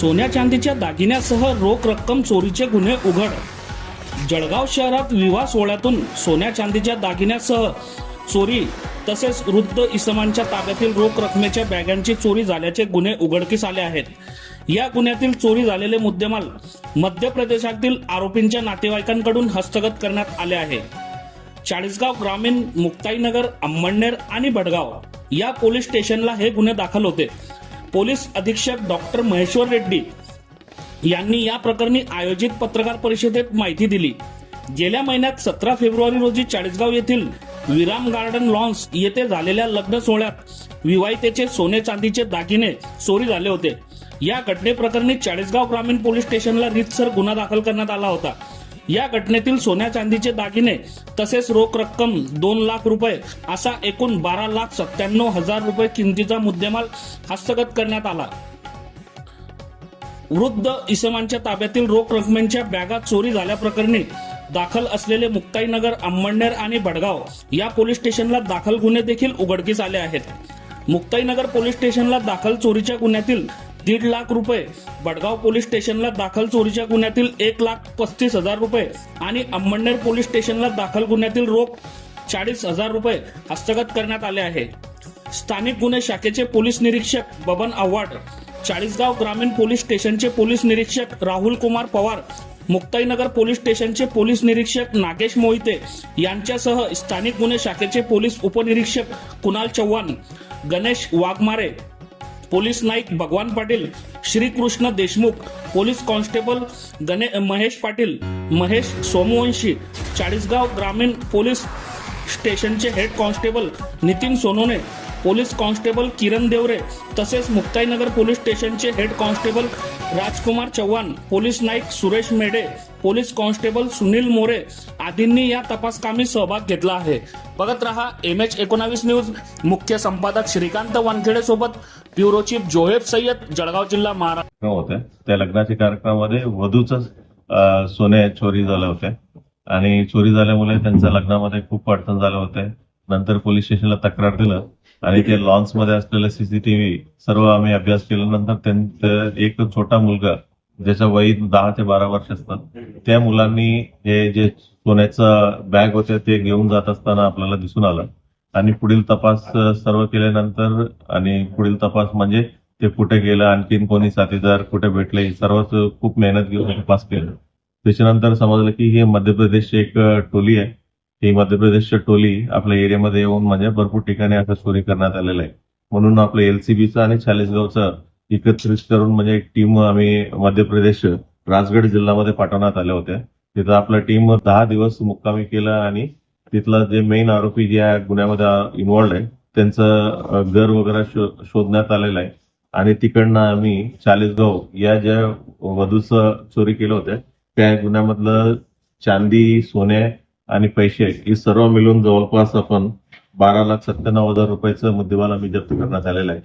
सोन्या चांदीच्या दागिन्यासह रोख रक्कम चोरीचे गुन्हे उघड. जळगाव शहरात विवाह सोहळ्यातून सोन्या चांदीच्या दागिन्यासह चोरी तसेच वृद्ध इसमांच्या ताब्यातील रोख रकमेच्या बॅगांची चोरी झाल्याचे गुन्हे उघडकीस आले आहेत. या गुन्ह्यातील चोरी झालेले मुद्देमाल मध्य प्रदेशातील आरोपींच्या नातेवाईकांकडून हस्तगत करण्यात आले आहे. चाळीसगाव ग्रामीण मुक्ताईनगर अंमळनेर आणि भडगाव या पोलीस स्टेशनला हे गुन्हे दाखल होते. पोलीस अधीक्षक डॉक्टर महेश्वर रेड्डी यांनी या प्रकरणी आयोजित पत्रकार परिषदेत माहिती दिली. गेल्या महिन्यात सतरा फेब्रुवारी रोजी चाळीसगाव येथील विराम गार्डन लॉन्स येथे झालेल्या लग्न सोहळ्यात विवाहितेचे सोने चांदीचे दागिने चोरी झाले होते. या घटनेप्रकरणी चाळीसगाव ग्रामीण पोलीस स्टेशनला रीतसर गुन्हा दाखल करण्यात आला होता. या घटनेतील सोन्या चांदीचे दागिने तसेच रोख रक्कम दोन लाख रुपये असा एकूण बारा लाख सत्त्याण्णव हजार रुपये किमतीचा मुद्देमाल हस्तगत करण्यात आला. वृद्ध इसमांच्या ताब्यातील रोख रकमेच्या बॅगा चोरी झाल्याप्रकरणी दाखल असलेले मुक्ताईनगर अंमळनेर आणि भडगाव या पोलीस स्टेशनला दाखल गुन्हे देखील उघडकीस आले आहेत. मुक्ताईनगर पोलीस स्टेशनला दाखल चोरीच्या गुन्ह्यातील दीड लाख रुपये वडगाव पोलीस स्टेशनला दाखल चोरीच्या गुन्ह्यातील एक लाख पस्तीस हजार रुपये आणि अंमळनेर पोलीस स्टेशनला दाखल गुन्ह्यातील रोख चाळीस हजार रुपये हस्तगत करण्यात आले आहे. स्थानिक गुन्हे शाखेचे पोलीस निरीक्षक बबन आव्हाड चाळीसगाव ग्रामीण पोलीस स्टेशनचे पोलीस निरीक्षक राहुल कुमार पवार मुक्ताईनगर पोलीस स्टेशनचे पोलीस निरीक्षक नागेश मोहिते यांच्यासह स्थानिक गुन्हे शाखेचे पोलीस उपनिरीक्षक Kunal Chavan Ganesh Waghmare police Naik Bhagwan Patil Shrikrishna Deshmukh police constable गणे महेश पाटील महेश सोमवंशी चाळीसगाव ग्रामीण पोलीस स्टेशनचे head constable Nitin Sonone police constable Kiran Deore तसेच मुक्ताईनगर पोलीस स्टेशनचे head constable Rajkumar Chavan police Naik Suresh Medhe police constable Sunil More आदींनी या तपासकामी सहभाग घेतला आहे. बघत रहा एम एच एकोणावीस न्यूज. मुख्य संपादक श्रीकांत वानखेडे सोबत ब्युरो चीफ जोहेब सय्यद जळगाव जिल्हा महाराष्ट्र. हो, होते. त्या लग्नाच्या कार्यक्रमामध्ये वधूच सोने चोरी झाले होते. आणि चोरी झाल्यामुळे त्यांच्या लग्नामध्ये खूप अडचण झाले होते. नंतर पोलीस स्टेशनला तक्रार दिलं. आणि ते लॉन्समध्ये असलेलं सीसीटीव्ही सर्व आम्ही अभ्यास केल्यानंतर त्यांचं एक छोटा मुलगा ज्याचं वय दहा ते बारा वर्ष असतात त्या मुलांनी हे जे सोन्याचं बॅग होते ते घेऊन जात असताना आपल्याला दिसून आलं. आणि पुढील तपास सर्व केल्यानंतर आणि पुढील तपास म्हणजे ते कुठे गेलं आणखीन कोणी साथीदार कुठे भेटले हे सर्वच खूप मेहनत घेऊन तपास केलं. त्याच्यानंतर समजलं की ही मध्य प्रदेशची एक टोली आहे. ही मध्य प्रदेशची टोली आपल्या एरियामध्ये येऊन म्हणजे भरपूर ठिकाणी असं चोरी करण्यात आलेलं आहे. म्हणून आपलं एलसीबीचं आणि चाळीसगावचं एकत्रित करून म्हणजे एक टीम आम्ही मध्य प्रदेश राजगड जिल्ह्यामध्ये पाठवण्यात आल्या होत्या. तिथं आपलं टीम दहा दिवस मुक्कामी केलं आणि तिथला जे मेन आरोपी जे या गुन्ह्यामध्ये इन्व्हॉल्ड आहे त्यांचं घर वगैरे शोधण्यात आलेलं आहे. आणि तिकडनं आम्ही चाळीसगाव या ज्या वधूच चोरी केलं होत्या त्या गुन्ह्यामधलं चांदी सोने आणि पैसे हे सर्व मिळून जवळपास आपण बारा लाख सत्त्याण्णव हजार रुपयाचं मुद्देमाल आम्ही जप्त करण्यात आलेला आहे.